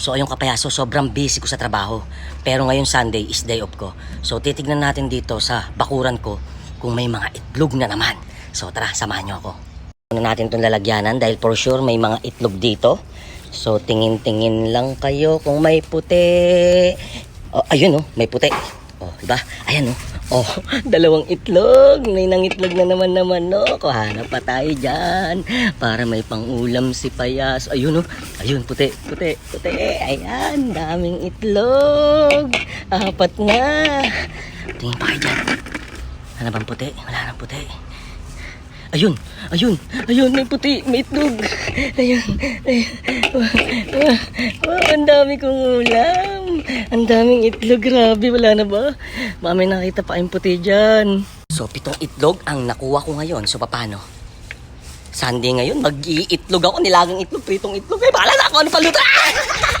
So ayun kapayaso, sobrang busy ko sa trabaho. Pero ngayon Sunday is day off ko. So titignan natin dito sa bakuran ko kung may mga itlog na naman. So tara, samahan nyo ako. Una natin itong lalagyanan dahil for sure may mga itlog dito. So tingin-tingin lang kayo kung may puti. Oh, ayun oh, may puti. Oh, diba? Ayan oh. Oh, dalawang itlog. May nangitlog na naman naman no. Kuhanap pa tayo dyan. Para may pangulam si Payas. Ayun oh. Ayun, puti, puti, puti. Ayan, daming itlog. Apat na. Tingin pa kayo dyan. Ano bang puti? Wala nang puti. Ayun, ayun, ayun, may puti, may itlog. Ayun, ayun. Wow, wow, wow, ang dami kong ulam. Ang daming itlog, grabe, wala na ba? Baka nakita pa kayong puti dyan. So, pitong itlog ang nakuha ko ngayon. So, paano? Sunday ngayon, mag-iitlog ako, nilagang itlog, pritong itlog. Eh, bahala na ako, ano paluto?